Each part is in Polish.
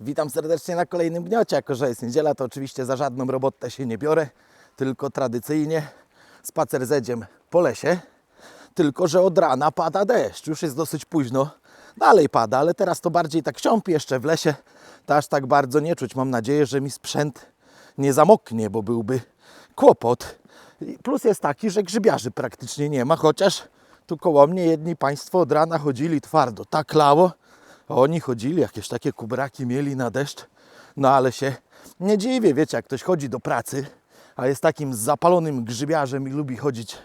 Witam serdecznie na kolejnym gniocie. Jako, że jest niedziela, to oczywiście za żadną robotę się nie biorę, tylko tradycyjnie spacer zedziem po lesie. Tylko, że od rana pada deszcz. Już jest dosyć późno. Dalej pada, ale teraz to bardziej tak siąpi jeszcze w lesie. To aż tak bardzo nie czuć. Mam nadzieję, że mi sprzęt nie zamoknie, bo byłby kłopot. Plus jest taki, że grzybiarzy praktycznie nie ma, chociaż tu koło mnie jedni państwo od rana chodzili twardo. Tak lało, oni chodzili, jakieś takie kubraki mieli na deszcz. No ale się nie dziwię, wiecie, jak ktoś chodzi do pracy, a jest takim zapalonym grzybiarzem i lubi chodzić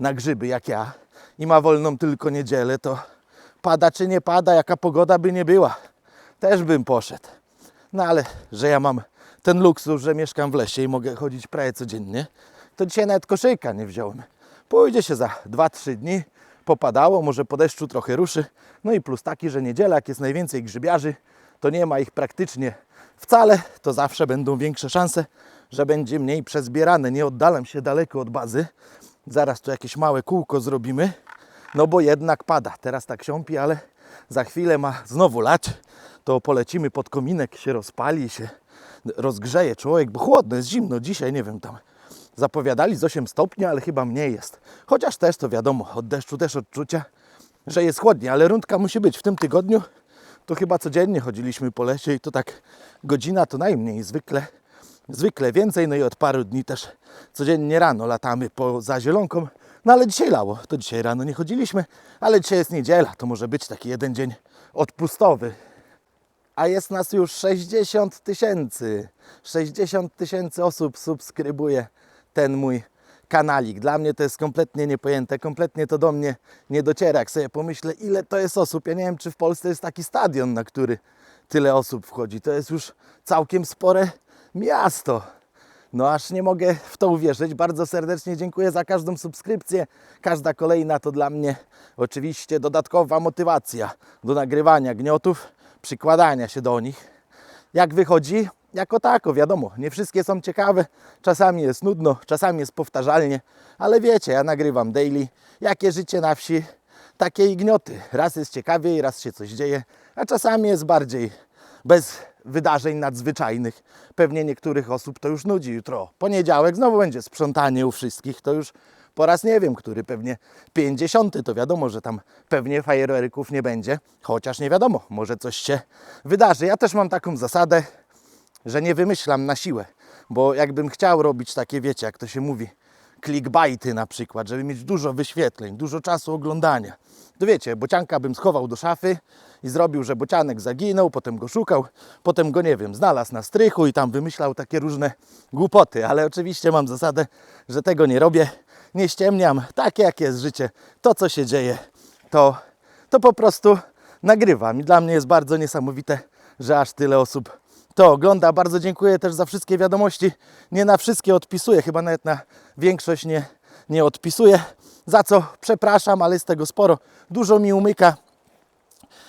na grzyby jak ja i ma wolną tylko niedzielę, to pada czy nie pada, jaka pogoda by nie była, też bym poszedł. No ale, że ja mam ten luksus, że mieszkam w lesie i mogę chodzić prawie codziennie, to dzisiaj nawet koszyka nie wziąłem. Pójdzie się za 2-3 dni, popadało, może po deszczu trochę ruszy. No i plus taki, że niedziela, jak jest najwięcej grzybiarzy, to nie ma ich praktycznie wcale, to zawsze będą większe szanse, że będzie mniej przezbierane. Nie oddalam się daleko od bazy. Zaraz tu jakieś małe kółko zrobimy, no bo jednak pada. Teraz tak siąpi, ale za chwilę ma znowu lać. To polecimy pod kominek, się rozpali, się rozgrzeje człowiek, bo chłodno, jest zimno. Dzisiaj, nie wiem, tam zapowiadali z 8 stopni, ale chyba mniej jest. Chociaż też to wiadomo, od deszczu też odczucia, że jest chłodnie, ale rundka musi być. W tym tygodniu to chyba codziennie chodziliśmy po lesie i to tak godzina to najmniej, zwykle, zwykle więcej. No i od paru dni też codziennie rano latamy poza zielonką. No ale dzisiaj lało, to dzisiaj rano nie chodziliśmy, ale dzisiaj jest niedziela, to może być taki jeden dzień odpustowy. A jest nas już 60 tysięcy. 60 tysięcy osób subskrybuje ten mój kanalik. Dla mnie to jest kompletnie niepojęte, kompletnie to do mnie nie dociera. Jak sobie pomyślę, ile to jest osób. Ja nie wiem, czy w Polsce jest taki stadion, na który tyle osób wchodzi. To jest już całkiem spore miasto. No aż nie mogę w to uwierzyć. Bardzo serdecznie dziękuję za każdą subskrypcję. Każda kolejna to dla mnie oczywiście dodatkowa motywacja do nagrywania gniotów, przykładania się do nich. Jak wychodzi? Jako tako, wiadomo, nie wszystkie są ciekawe, czasami jest nudno, czasami jest powtarzalnie, ale wiecie, ja nagrywam daily, jakie życie na wsi, takie i gnioty. Raz jest ciekawiej, raz się coś dzieje, a czasami jest bardziej bez wydarzeń nadzwyczajnych. Pewnie niektórych osób to już nudzi jutro. Poniedziałek znowu będzie sprzątanie u wszystkich, to już po raz nie wiem, który pewnie 50, to wiadomo, że tam pewnie fajerwerków nie będzie, chociaż nie wiadomo, może coś się wydarzy. Ja też mam taką zasadę, że nie wymyślam na siłę, bo jakbym chciał robić takie, wiecie, jak to się mówi, clickbaity na przykład, żeby mieć dużo wyświetleń, dużo czasu oglądania. To wiecie, bocianka bym schował do szafy i zrobił, że bocianek zaginął, potem go szukał, potem go, nie wiem, znalazł na strychu i tam wymyślał takie różne głupoty, ale oczywiście mam zasadę, że tego nie robię, nie ściemniam, takie jak jest życie, to co się dzieje, to, to po prostu nagrywam. I dla mnie jest bardzo niesamowite, że aż tyle osób to ogląda. Bardzo dziękuję też za wszystkie wiadomości. Nie na wszystkie odpisuję, chyba nawet na większość nie, nie odpisuję. Za co przepraszam, ale jest tego sporo. Dużo mi umyka.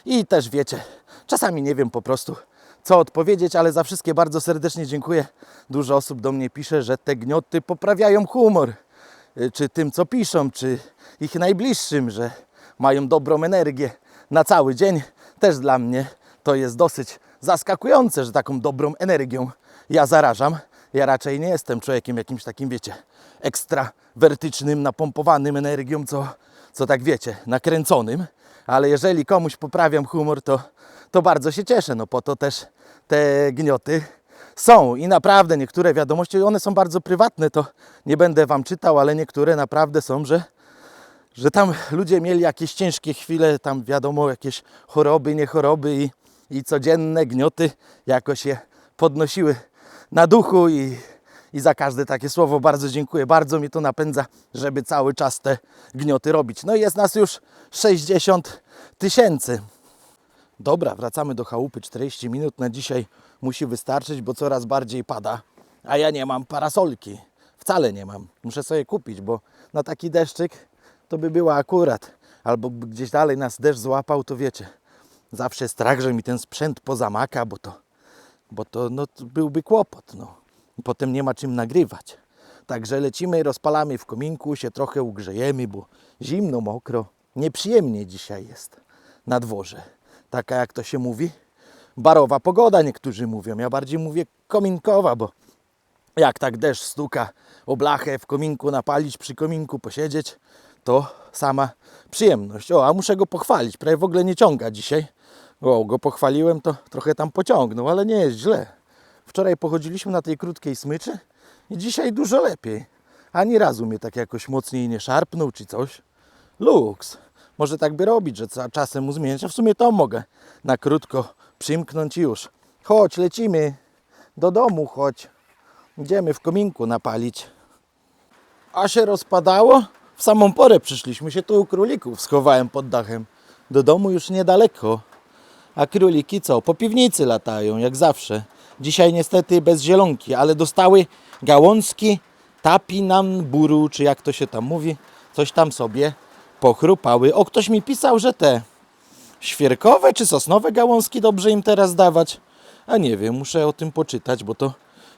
I też wiecie, czasami nie wiem po prostu co odpowiedzieć, ale za wszystkie bardzo serdecznie dziękuję. Dużo osób do mnie pisze, że te gnioty poprawiają humor. Y, Czy tym, co piszą, czy ich najbliższym, że mają dobrą energię na cały dzień. Też dla mnie to jest dosyć zaskakujące, że taką dobrą energią ja zarażam. Ja raczej nie jestem człowiekiem jakimś takim, wiecie, ekstrawertycznym, napompowanym energią, co, co tak wiecie, nakręconym. Ale jeżeli komuś poprawiam humor, to, to bardzo się cieszę. No po to też te gnioty są i naprawdę niektóre wiadomości, one są bardzo prywatne, to nie będę Wam czytał, ale niektóre naprawdę są, że że tam ludzie mieli jakieś ciężkie chwile, tam wiadomo, jakieś choroby, nie choroby i, i codzienne gnioty jakoś je podnosiły na duchu i, i za każde takie słowo bardzo dziękuję. Bardzo mi to napędza, żeby cały czas te gnioty robić. No i jest nas już 60 tysięcy. Dobra, wracamy do chałupy. 40 minut na dzisiaj musi wystarczyć, bo coraz bardziej pada. A ja nie mam parasolki. Wcale nie mam. Muszę sobie kupić, bo na taki deszczyk to by była akurat. Albo gdzieś dalej nas deszcz złapał, to wiecie. Zawsze strach, że mi ten sprzęt pozamaka, bo to, bo to, no, byłby kłopot. No. Potem nie ma czym nagrywać. Także lecimy, rozpalamy w kominku, się trochę ugrzejemy, bo zimno, mokro. Nieprzyjemnie dzisiaj jest na dworze. Taka jak to się mówi. barowa pogoda, niektórzy mówią. Ja bardziej mówię kominkowa, bo jak tak deszcz stuka o blachę w kominku napalić, przy kominku posiedzieć, to sama przyjemność. O, a muszę go pochwalić, prawie w ogóle nie ciąga dzisiaj. O, go pochwaliłem, to trochę tam pociągnął, ale nie jest źle. Wczoraj pochodziliśmy na tej krótkiej smyczy i dzisiaj dużo lepiej. Ani razu mnie tak jakoś mocniej nie szarpnął czy coś. Luks. Może tak by robić, że czasem mu zmieniać, a w sumie to mogę na krótko przymknąć już. Chodź, lecimy do domu, chodź. Idziemy w kominku napalić. A się rozpadało? W samą porę przyszliśmy się tu u królików, schowałem pod dachem. Do domu już niedaleko. A króliki co? Po piwnicy latają, jak zawsze. Dzisiaj niestety bez zielonki, ale dostały gałązki tapinamburu, czy jak to się tam mówi. Coś tam sobie pochrupały. O, ktoś mi pisał, że te świerkowe czy sosnowe gałązki dobrze im teraz dawać. A nie wiem, muszę o tym poczytać, bo to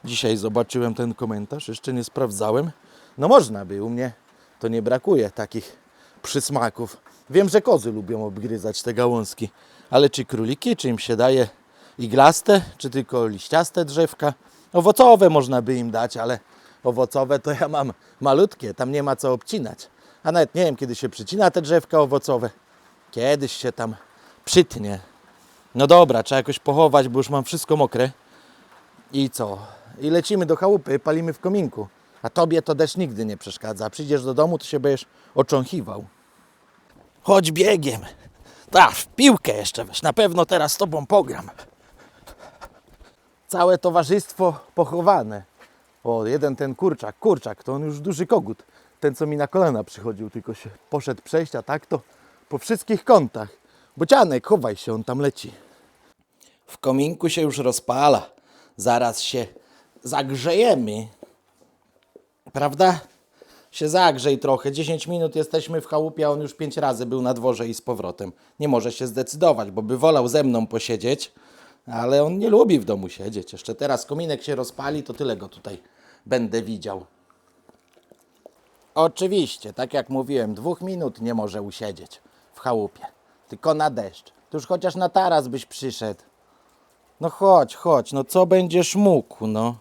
dzisiaj zobaczyłem ten komentarz, jeszcze nie sprawdzałem. No można by, u mnie to nie brakuje takich przysmaków. Wiem, że kozy lubią obgryzać te gałązki, ale czy króliki, czy im się daje iglaste, czy tylko liściaste drzewka? Owocowe można by im dać, ale owocowe to ja mam malutkie, tam nie ma co obcinać. A nawet nie wiem, kiedy się przycina te drzewka owocowe. Kiedyś się tam przytnie. No dobra, trzeba jakoś pochować, bo już mam wszystko mokre. I co? I lecimy do chałupy, palimy w kominku. A tobie to deszcz nigdy nie przeszkadza. Przyjdziesz do domu, to się będziesz ocząchiwał. Chodź biegiem. Tak, w piłkę jeszcze weź. Na pewno teraz z tobą pogram. Całe towarzystwo pochowane. O, jeden ten kurczak, kurczak, to on już duży kogut. Ten, co mi na kolana przychodził, tylko się poszedł przejść, a tak to po wszystkich kątach. Bocianek, chowaj się, on tam leci. W kominku się już rozpala. Zaraz się zagrzejemy. Prawda? Się zagrzej trochę. 10 minut jesteśmy w chałupie, a on już 5 razy był na dworze i z powrotem. Nie może się zdecydować, bo by wolał ze mną posiedzieć, ale on nie lubi w domu siedzieć. Jeszcze teraz kominek się rozpali, to tyle go tutaj będę widział. Oczywiście, tak jak mówiłem, dwóch minut nie może usiedzieć w chałupie. Tylko na deszcz. To już chociaż na taras byś przyszedł. No chodź, chodź, no co będziesz mógł, no.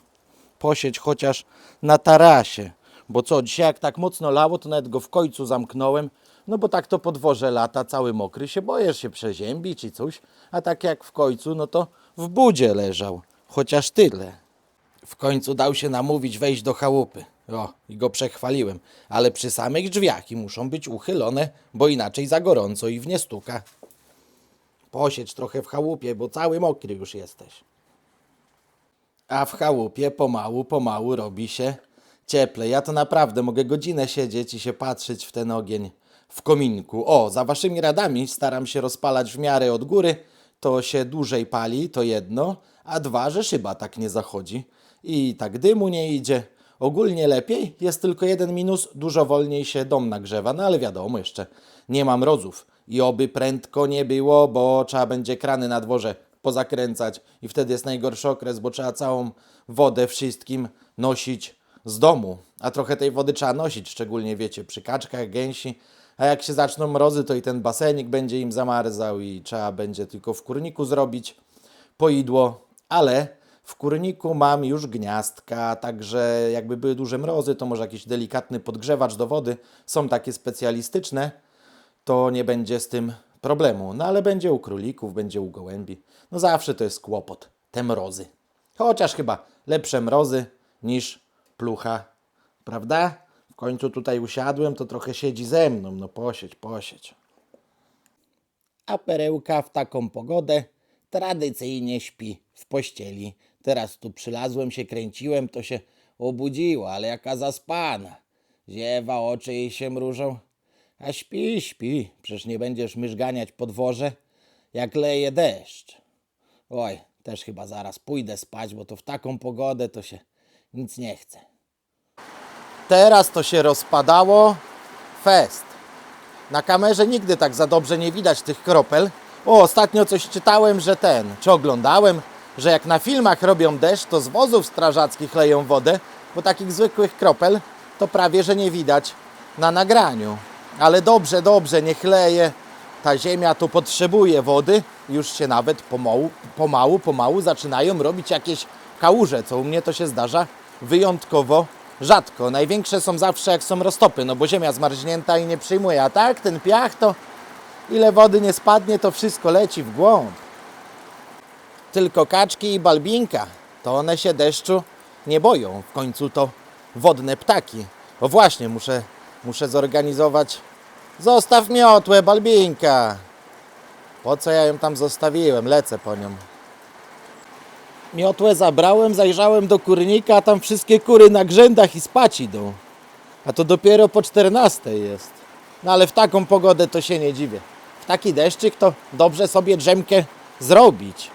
Posiedź chociaż na tarasie. Bo co, dzisiaj jak tak mocno lało, to nawet go w końcu zamknąłem. No bo tak to podwoże lata, cały mokry, się boisz się przeziębić i coś. A tak jak w końcu, no to w budzie leżał. Chociaż tyle. W końcu dał się namówić wejść do chałupy. O, i go przechwaliłem. Ale przy samych drzwiach i muszą być uchylone, bo inaczej za gorąco i w nie stuka. Posiedź trochę w chałupie, bo cały mokry już jesteś. A w chałupie pomału, pomału robi się cieplej. Ja to naprawdę mogę godzinę siedzieć i się patrzeć w ten ogień w kominku. O, za waszymi radami staram się rozpalać w miarę od góry. To się dłużej pali, to jedno, a dwa, że szyba tak nie zachodzi. I tak dymu nie idzie. Ogólnie lepiej, jest tylko jeden minus, dużo wolniej się dom nagrzewa, no ale wiadomo jeszcze, nie mam mrozów. I oby prędko nie było, bo trzeba będzie krany na dworze pozakręcać i wtedy jest najgorszy okres, bo trzeba całą wodę wszystkim nosić z domu. A trochę tej wody trzeba nosić, szczególnie wiecie, przy kaczkach, gęsi. A jak się zaczną mrozy, to i ten basenik będzie im zamarzał i trzeba będzie tylko w kurniku zrobić poidło, ale w kurniku mam już gniazdka, także jakby były duże mrozy, to może jakiś delikatny podgrzewacz do wody. Są takie specjalistyczne, to nie będzie z tym problemu. No ale będzie u królików, będzie u gołębi. No zawsze to jest kłopot, te mrozy. Chociaż chyba lepsze mrozy niż plucha, prawda? W końcu tutaj usiadłem, to trochę siedzi ze mną. No posiedź, posiedź. A perełka w taką pogodę tradycyjnie śpi w pościeli. Teraz tu przylazłem, się kręciłem, to się obudziła, ale jaka zaspana. Ziewa, oczy jej się mrużą. A śpi, śpi, przecież nie będziesz myszganiać po dworze, jak leje deszcz. Oj, też chyba zaraz pójdę spać, bo to w taką pogodę to się nic nie chce. Teraz to się rozpadało. Fest. Na kamerze nigdy tak za dobrze nie widać tych kropel. O, ostatnio coś czytałem, że ten, czy oglądałem, że jak na filmach robią deszcz, to z wozów strażackich leją wodę, bo takich zwykłych kropel to prawie że nie widać na nagraniu. Ale dobrze, dobrze, niech leje. ta ziemia to potrzebuje wody. Już się nawet pomału, pomału, pomału zaczynają robić jakieś kałuże, co u mnie to się zdarza wyjątkowo rzadko. Największe są zawsze jak są roztopy, no bo ziemia zmarznięta i nie przyjmuje. A tak, ten piach to ile wody nie spadnie, to wszystko leci w głąb. Tylko kaczki i balbinka, to one się deszczu nie boją. W końcu to wodne ptaki. O właśnie, muszę, muszę zorganizować. Zostaw miotłę, balbinka. Po co ja ją tam zostawiłem? Lecę po nią. Miotłę zabrałem, zajrzałem do kurnika, a tam wszystkie kury na grzędach i spać idą. A to dopiero po 14 jest. No ale w taką pogodę to się nie dziwię. W taki deszczyk to dobrze sobie drzemkę zrobić.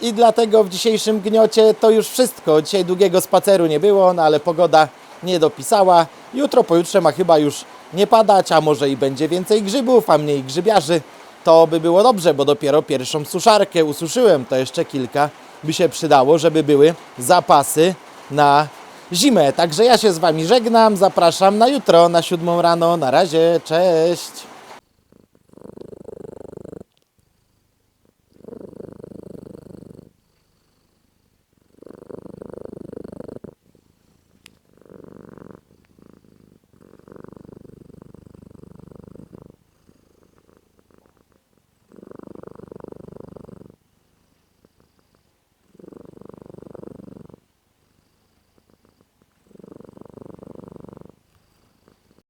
I dlatego w dzisiejszym gniocie to już wszystko. Dzisiaj długiego spaceru nie było, no ale pogoda nie dopisała. Jutro, pojutrze ma chyba już nie padać, a może i będzie więcej grzybów, a mniej grzybiarzy. To by było dobrze, bo dopiero pierwszą suszarkę ususzyłem. To jeszcze kilka by się przydało, żeby były zapasy na zimę. Także ja się z Wami żegnam. Zapraszam na jutro, na siódmą rano. Na razie, cześć!